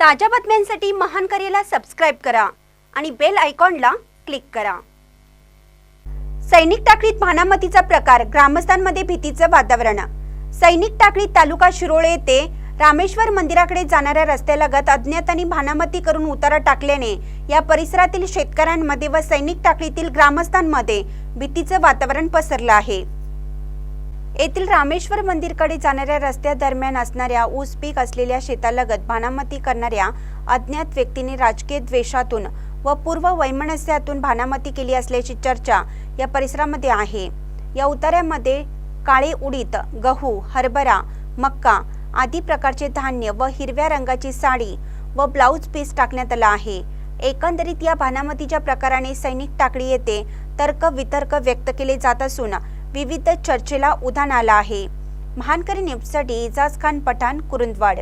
ताज्या बातम्यांसाठी महान करेला सबस्क्राईब करा आणि बेल आयकॉनला क्लिक करा. सैनिक टाकळीत भानामतीचा प्रकार ग्रामस्थांमध्ये भीतीचं वातावरण. सैनिक टाकळीत तालुका शिरोळे येथे रामेश्वर मंदिराकडे जाणाऱ्या रस्त्यालगत अज्ञातांनी भानामती करून उतारा टाकल्याने या परिसरातील शेतकऱ्यांमध्ये व सैनिक टाकळीतील ग्रामस्थांमध्ये भीतीचं वातावरण पसरलं आहे. येथील रामेश्वर मंदिरकडे जाणाऱ्या रस्त्यादरम्यान असणाऱ्या ऊस पीक असलेल्या शेतालगत भानामती करणाऱ्या अज्ञात व्यक्तीने राजकीय द्वेषातून व पूर्व वैमनस्यातून भानामती केली असल्याची चर्चा या परिसरामध्ये आहे. या उतार्यामध्ये काळे उडीद गहू हरभरा मक्का आदी प्रकारचे धान्य व हिरव्या रंगाची साडी व ब्लाऊज पीस टाकण्यात आला आहे. एकंदरीत या भानामतीच्या प्रकाराने सैनिक टाकळी येते तर्क वितर्क व्यक्त केले जात असून विविध चर्चेला उधाण आलं आहे. महानकरी न्यूजसाठी इजाज खान पठाण कुरुंदवाड